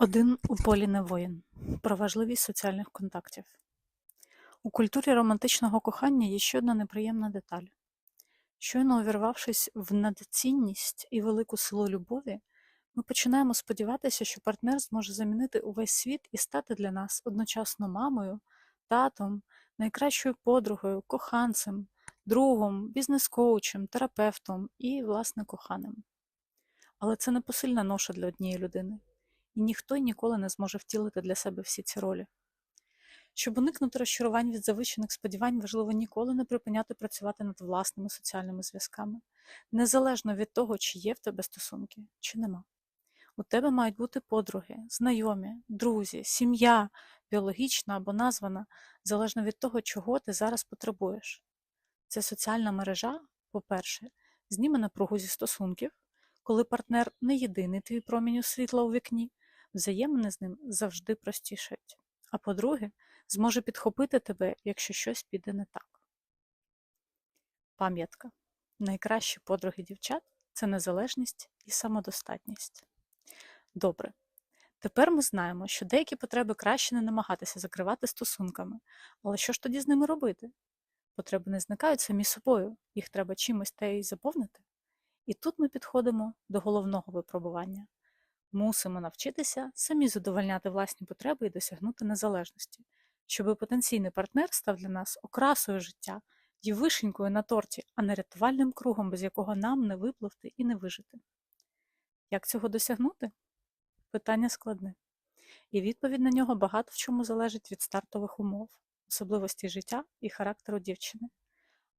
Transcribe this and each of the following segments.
Один у полі не воїн. Про важливість соціальних контактів. У культурі романтичного кохання є ще одна неприємна деталь. Щойно увірвавшись в надцінність і велику силу любові, ми починаємо сподіватися, що партнер зможе замінити увесь світ і стати для нас одночасно мамою, татом, найкращою подругою, коханцем, другом, бізнес-коучем, терапевтом і, власне, коханим. Але це не посильна ноша для однієї людини і ніхто ніколи не зможе втілити для себе всі ці ролі. Щоб уникнути розчарувань від завищених сподівань, важливо ніколи не припиняти працювати над власними соціальними зв'язками, незалежно від того, чи є в тебе стосунки, чи нема. У тебе мають бути подруги, знайомі, друзі, сім'я, біологічна або названа, залежно від того, чого ти зараз потребуєш. Ця соціальна мережа, по-перше, зніме напругу зі стосунків, коли партнер не єдиний твій промінь світла у вікні, взаємини з ним завжди простішають. А по-друге, зможе підхопити тебе, якщо щось піде не так. Пам'ятка. Найкращі подруги дівчат це незалежність і самодостатність. Добре. Тепер ми знаємо, що деякі потреби краще не намагатися закривати стосунками. Але що ж тоді з ними робити? Потреби не зникають самі собою, їх треба чимось та й заповнити. І тут ми підходимо до головного випробування. Мусимо навчитися самі задовольняти власні потреби і досягнути незалежності, щоб потенційний партнер став для нас окрасою життя і вишенькою на торті, а не рятувальним кругом, без якого нам не випливти і не вижити. Як цього досягнути? Питання складне. І відповідь на нього багато в чому залежить від стартових умов, особливості життя і характеру дівчини.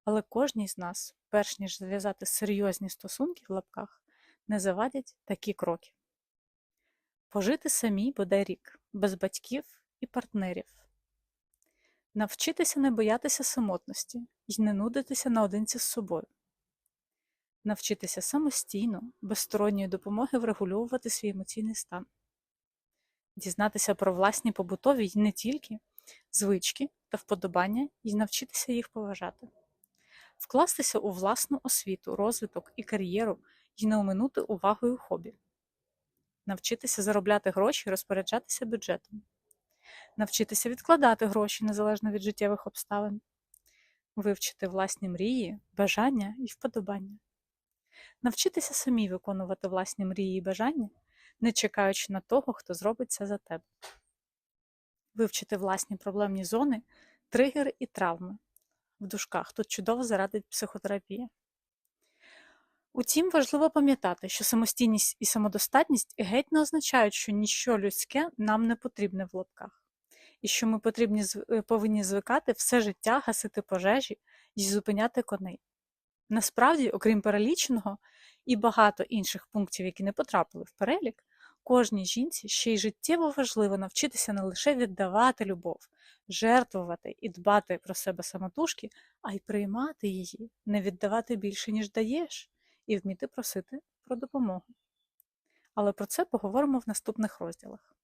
Але кожній з нас, перш ніж зв'язати серйозні стосунки в лапках, не завадять такі кроки. Пожити самі бодай рік, без батьків і партнерів. Навчитися не боятися самотності і не нудитися наодинці з собою. Навчитися самостійно, без сторонньої допомоги врегульовувати свій емоційний стан. Дізнатися про власні побутові й не тільки звички та вподобання і навчитися їх поважати вкластися у власну освіту, розвиток і кар'єру і не оминути увагою хобі, навчитися заробляти гроші і розпоряджатися бюджетом, навчитися відкладати гроші незалежно від життєвих обставин, вивчити власні мрії, бажання і вподобання, навчитися самі виконувати власні мрії і бажання, не чекаючи на того, хто зробить це за тебе. Вивчити власні проблемні зони, тригери і травми, в дужках. Тут чудово зарадить психотерапія. Утім, важливо пам'ятати, що самостійність і самодостатність геть не означають, що ніщо людське нам не потрібне в лапках, і що ми потрібні, е, повинні звикати все життя гасити пожежі і зупиняти коней. Насправді, окрім переліченого і багато інших пунктів, які не потрапили в перелік, кожній жінці ще й життєво важливо навчитися не лише віддавати любов, жертвувати і дбати про себе самотужки, а й приймати її, не віддавати більше, ніж даєш, і вміти просити про допомогу. Але про це поговоримо в наступних розділах.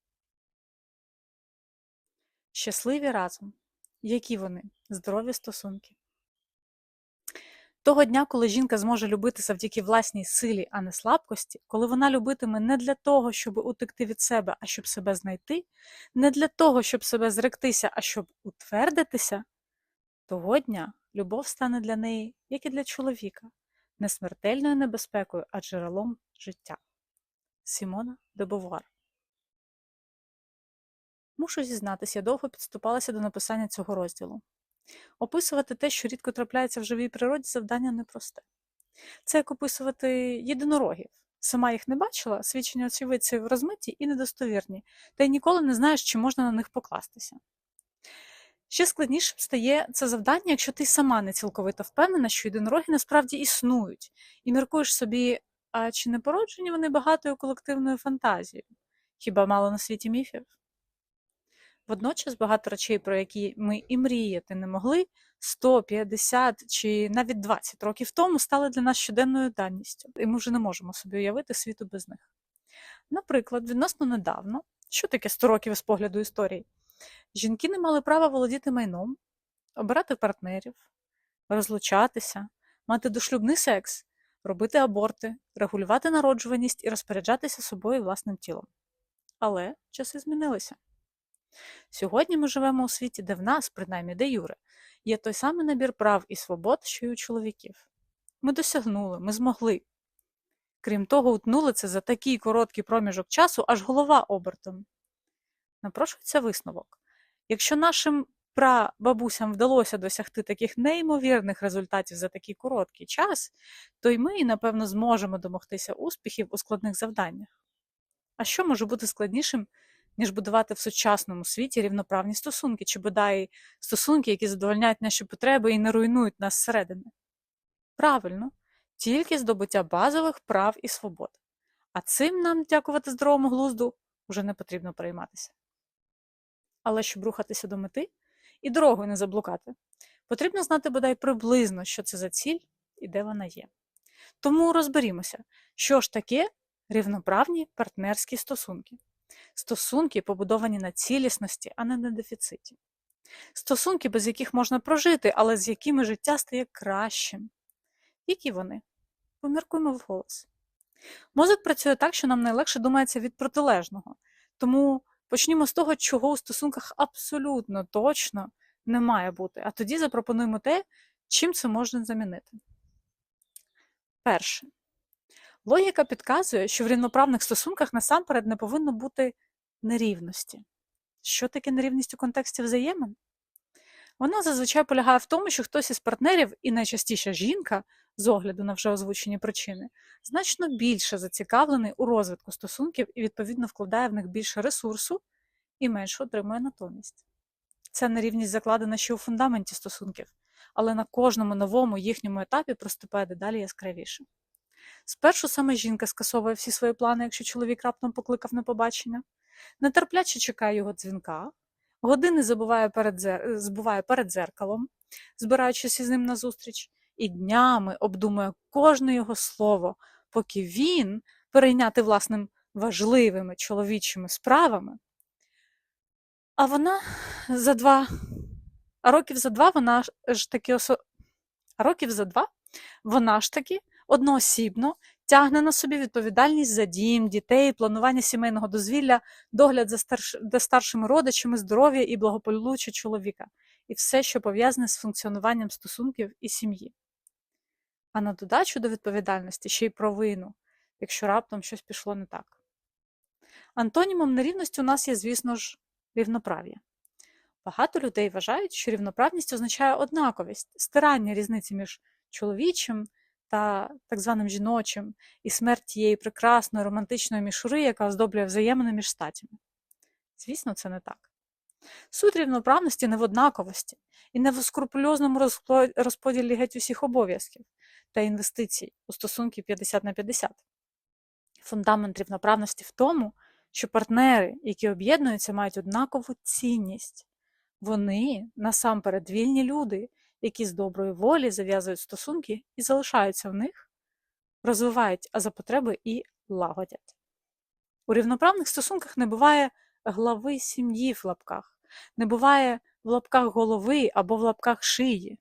Щасливі разом. Які вони? Здорові стосунки. Того дня, коли жінка зможе любити завдяки власній силі, а не слабкості, коли вона любитиме не для того, щоб утекти від себе, а щоб себе знайти, не для того, щоб себе зректися, а щоб утвердитися, того дня любов стане для неї, як і для чоловіка, не смертельною небезпекою, а джерелом життя. Сімона де Бовуар Мушу зізнатися, я довго підступалася до написання цього розділу. Описувати те, що рідко трапляється в живій природі, завдання непросте. Це як описувати єдинорогів. Сама їх не бачила, свідчення очевидців розмиті і недостовірні, та й ніколи не знаєш, чи можна на них покластися. Ще складнішим стає це завдання, якщо ти сама не цілковито впевнена, що єдинороги насправді існують, і міркуєш собі, а чи не породжені вони багатою колективною фантазією? Хіба мало на світі міфів? Водночас багато речей, про які ми і мріяти не могли, 100, 50 чи навіть 20 років тому стали для нас щоденною даністю, і ми вже не можемо собі уявити світу без них. Наприклад, відносно недавно, що таке 100 років з погляду історії, жінки не мали права володіти майном, обирати партнерів, розлучатися, мати дошлюбний секс, робити аборти, регулювати народжуваність і розпоряджатися собою і власним тілом. Але часи змінилися. Сьогодні ми живемо у світі, де в нас, принаймні де Юре, є той самий набір прав і свобод, що й у чоловіків. Ми досягнули, ми змогли. Крім того, утнули це за такий короткий проміжок часу, аж голова обертом. Напрошується висновок. Якщо нашим прабабусям вдалося досягти таких неймовірних результатів за такий короткий час, то й ми, напевно, зможемо домогтися успіхів у складних завданнях. А що може бути складнішим, ніж будувати в сучасному світі рівноправні стосунки, чи бодай стосунки, які задовольняють наші потреби і не руйнують нас зсередини? Правильно, тільки здобуття базових прав і свобод. А цим нам, дякувати здоровому глузду, вже не потрібно перейматися. Але щоб рухатися до мети і дорогою не заблукати, потрібно знати бодай приблизно, що це за ціль і де вона є. Тому розберімося, що ж таке рівноправні партнерські стосунки. Стосунки, побудовані на цілісності, а не на дефіциті. Стосунки, без яких можна прожити, але з якими життя стає кращим. Які вони? Поміркуємо вголос. Мозок працює так, що нам найлегше думається від протилежного. Тому почнімо з того, чого у стосунках абсолютно точно не має бути. А тоді запропонуємо те, чим це можна замінити. Перше. Логіка підказує, що в рівноправних стосунках насамперед не повинно бути нерівності. Що таке нерівність у контексті взаємин? Вона зазвичай полягає в тому, що хтось із партнерів, і найчастіше жінка, з огляду на вже озвучені причини, значно більше зацікавлений у розвитку стосунків і, відповідно, вкладає в них більше ресурсу і менше отримує натомість. Ця нерівність закладена ще у фундаменті стосунків, але на кожному новому їхньому етапі проступає дедалі яскравіше. Спершу саме жінка скасовує всі свої плани, якщо чоловік раптом покликав на побачення, нетерпляче чекає його дзвінка, години забуває перед, дзер... збуває перед дзеркалом, збираючись із ним на зустріч, і днями обдумує кожне його слово, поки він, перейняти власним важливими чоловічими справами, а вона за два, а років за два вона ж таки осо... а років за два вона ж таки одноосібно тягне на собі відповідальність за дім, дітей, планування сімейного дозвілля, догляд за, старш... за старшими родичами, здоров'я і благополуччя чоловіка, і все, що пов'язане з функціонуванням стосунків і сім'ї. А на додачу до відповідальності ще й провину, якщо раптом щось пішло не так. Антонімом нерівності у нас є, звісно ж, рівноправ'я. Багато людей вважають, що рівноправність означає однаковість, стирання різниці між чоловічим та так званим жіночим і смерть тієї прекрасної романтичної мішури, яка оздоблює взаємини між статями. Звісно, це не так. Суть рівноправності не в однаковості і не в скрупульозному розподілі геть усіх обов'язків та інвестицій у стосунки 50 на 50. Фундамент рівноправності в тому, що партнери, які об'єднуються, мають однакову цінність. Вони насамперед вільні люди, які з доброї волі зав'язують стосунки і залишаються в них, розвивають, а за потреби і лагодять. У рівноправних стосунках не буває глави сім'ї в лапках, не буває в лапках голови або в лапках шиї.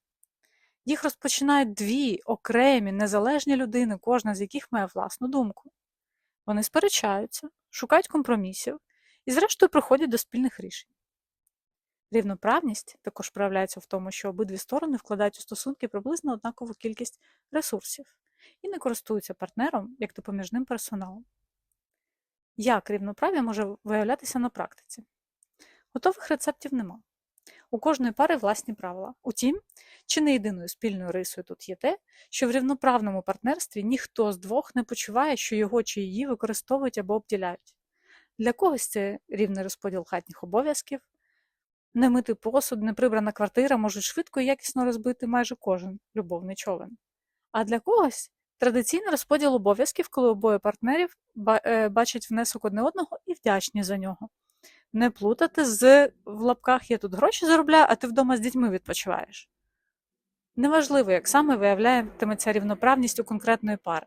Їх розпочинають дві окремі незалежні людини, кожна з яких має власну думку. Вони сперечаються, шукають компромісів і, зрештою, приходять до спільних рішень. Рівноправність також проявляється в тому, що обидві сторони вкладають у стосунки приблизно однакову кількість ресурсів і не користуються партнером як допоміжним персоналом. Як рівноправ'я може виявлятися на практиці? Готових рецептів нема. У кожної пари власні правила. Утім, чи не єдиною спільною рисою тут є те, що в рівноправному партнерстві ніхто з двох не почуває, що його чи її використовують або обділяють. Для когось це рівний розподіл хатніх обов'язків, немитий посуд, неприбрана квартира можуть швидко і якісно розбити майже кожен любовний човен. А для когось традиційний розподіл обов'язків, коли обоє партнерів е, бачать внесок одне одного і вдячні за нього. Не плутати з в лапках я тут гроші заробляю, а ти вдома з дітьми відпочиваєш. Неважливо, як саме виявляєтиметься рівноправність у конкретної пари.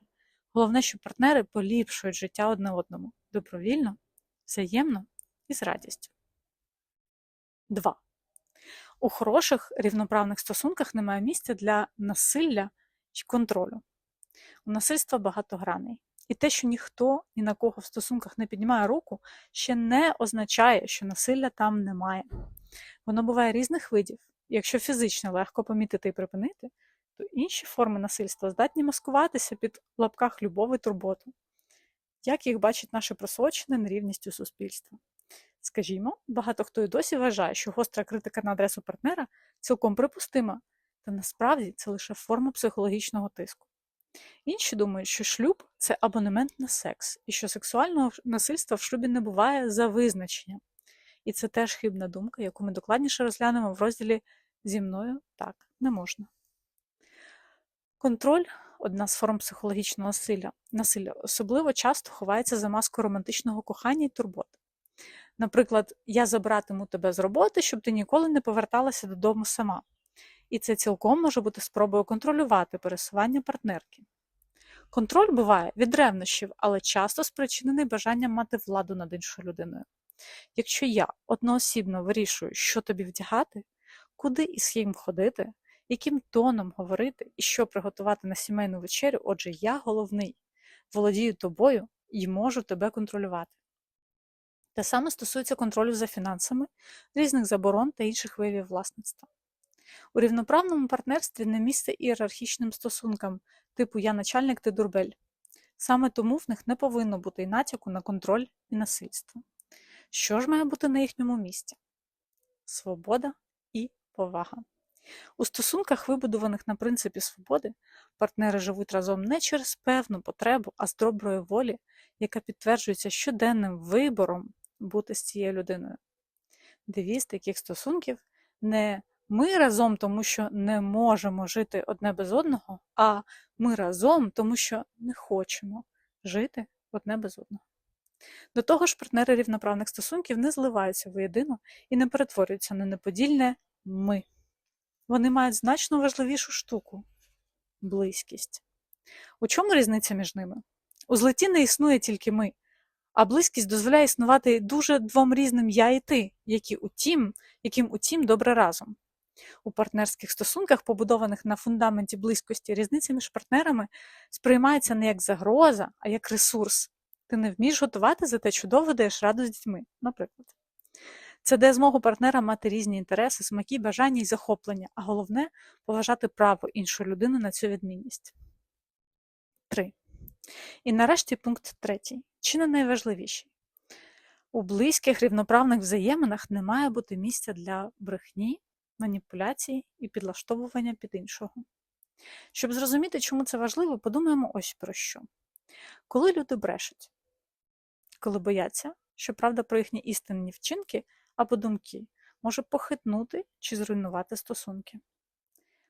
Головне, що партнери поліпшують життя одне одному добровільно, взаємно і з радістю. 2. У хороших рівноправних стосунках немає місця для насилля чи контролю. У насильства багато граней. І те, що ніхто ні на кого в стосунках не піднімає руку, ще не означає, що насилля там немає. Воно буває різних видів. І Якщо фізично легко помітити і припинити, то інші форми насильства здатні маскуватися під лапках любов і турботу. Як їх бачить наше просочене нерівністю суспільства? Скажімо, багато хто і досі вважає, що гостра критика на адресу партнера цілком припустима, та насправді це лише форма психологічного тиску. Інші думають, що шлюб це абонемент на секс, і що сексуального насильства в шлюбі не буває за визначенням. І це теж хибна думка, яку ми докладніше розглянемо в розділі Зі мною так не можна. Контроль одна з форм психологічного насилля, насилля особливо часто ховається за маскою романтичного кохання і турботи. Наприклад, я забратиму тебе з роботи, щоб ти ніколи не поверталася додому сама. І це цілком може бути спробою контролювати пересування партнерки. Контроль буває від ревнощів, але часто спричинений бажанням мати владу над іншою людиною. Якщо я одноосібно вирішую, що тобі вдягати, куди і з ким ходити, яким тоном говорити і що приготувати на сімейну вечерю, отже, я головний, володію тобою і можу тебе контролювати. Те саме стосується контролю за фінансами, різних заборон та інших виявів власництва. У рівноправному партнерстві не місце ієрархічним стосункам, типу я начальник, ти дурбель. Саме тому в них не повинно бути і натяку на контроль і насильство. Що ж має бути на їхньому місці? Свобода і повага. У стосунках, вибудованих на принципі свободи, партнери живуть разом не через певну потребу, а з доброї волі, яка підтверджується щоденним вибором бути з цією людиною. Девіз таких стосунків не ми разом, тому що не можемо жити одне без одного, а ми разом, тому що не хочемо жити одне без одного. До того ж, партнери рівноправних стосунків не зливаються воєдино і не перетворюються на неподільне ми. Вони мають значно важливішу штуку близькість. У чому різниця між ними? У злеті не існує тільки ми, а близькість дозволяє існувати дуже двом різним я і ти, які утім, яким утім добре разом. У партнерських стосунках, побудованих на фундаменті близькості, різниця між партнерами сприймається не як загроза, а як ресурс. Ти не вмієш готувати, зате чудово даєш раду з дітьми, наприклад. Це дає змогу партнерам мати різні інтереси, смаки, бажання і захоплення, а головне поважати право іншої людини на цю відмінність. 3. І нарешті пункт третій. Чи не найважливіший? У близьких рівноправних взаєминах не має бути місця для брехні, маніпуляцій і підлаштовування під іншого. Щоб зрозуміти, чому це важливо, подумаємо ось про що. Коли люди брешуть, коли бояться, що правда про їхні істинні вчинки або думки може похитнути чи зруйнувати стосунки.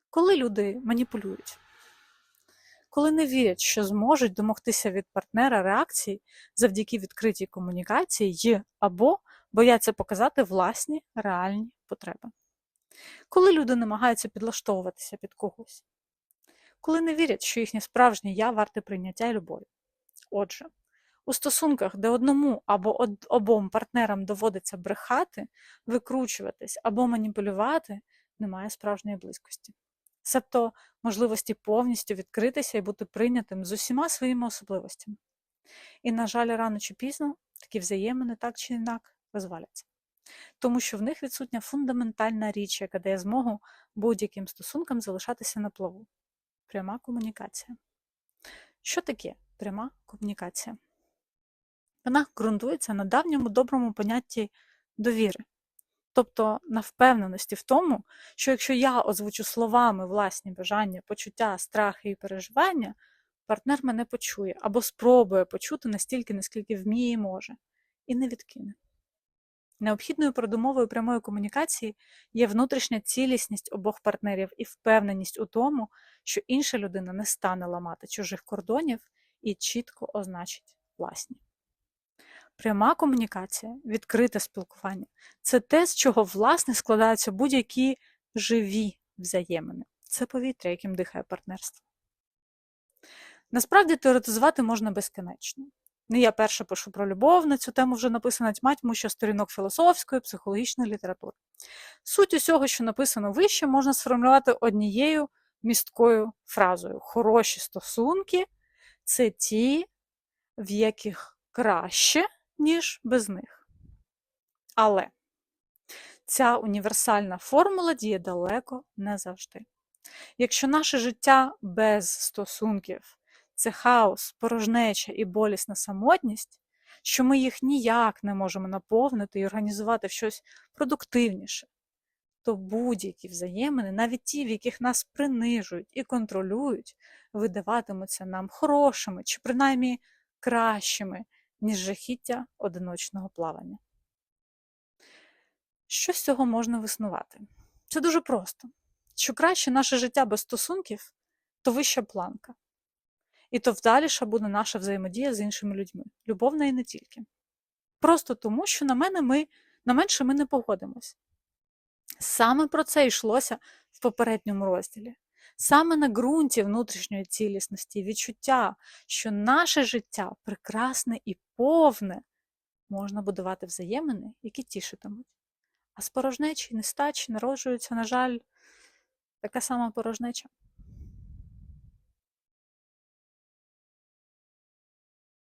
Коли люди маніпулюють, коли не вірять, що зможуть домогтися від партнера реакції завдяки відкритій комунікації й або бояться показати власні реальні потреби. Коли люди намагаються підлаштовуватися під когось, коли не вірять, що їхнє справжнє я варте прийняття і любові. Отже, у стосунках, де одному або обом партнерам доводиться брехати, викручуватись або маніпулювати, немає справжньої близькості. Себто можливості повністю відкритися і бути прийнятим з усіма своїми особливостями. І, на жаль, рано чи пізно такі взаємини так чи інак розваляться. Тому що в них відсутня фундаментальна річ, яка дає змогу будь-яким стосункам залишатися на плаву пряма комунікація. Що таке пряма комунікація? Вона ґрунтується на давньому доброму понятті довіри, тобто на впевненості в тому, що якщо я озвучу словами власні бажання, почуття, страхи і переживання, партнер мене почує або спробує почути настільки, наскільки вміє і може, і не відкине. Необхідною передумовою прямої комунікації є внутрішня цілісність обох партнерів і впевненість у тому, що інша людина не стане ламати чужих кордонів і чітко означить власні. Пряма комунікація, відкрите спілкування це те, з чого власне складаються будь-які живі взаємини. Це повітря, яким дихає партнерство. Насправді теоретизувати можна безкінечно. Не я перша пишу про любов, на цю тему вже написано тьматьму що сторінок філософської, психологічної літератури. Суть усього, що написано вище, можна сформулювати однією місткою фразою: хороші стосунки це ті, в яких краще, ніж без них. Але ця універсальна формула діє далеко не завжди. Якщо наше життя без стосунків це хаос, порожнеча і болісна самотність, що ми їх ніяк не можемо наповнити і організувати в щось продуктивніше, то будь-які взаємини, навіть ті, в яких нас принижують і контролюють, видаватимуться нам хорошими чи принаймні кращими, ніж жахіття одиночного плавання. Що з цього можна виснувати? Це дуже просто. Що краще наше життя без стосунків, то вища планка. І то вдаліша буде наша взаємодія з іншими людьми, любовна і не тільки. Просто тому, що на мене ми, на менше ми не погодимось. Саме про це йшлося в попередньому розділі. Саме на ґрунті внутрішньої цілісності, відчуття, що наше життя прекрасне і повне, можна будувати взаємини, які тішитимуть. А з порожнечі і нестачі народжується, на жаль, така сама порожнеча.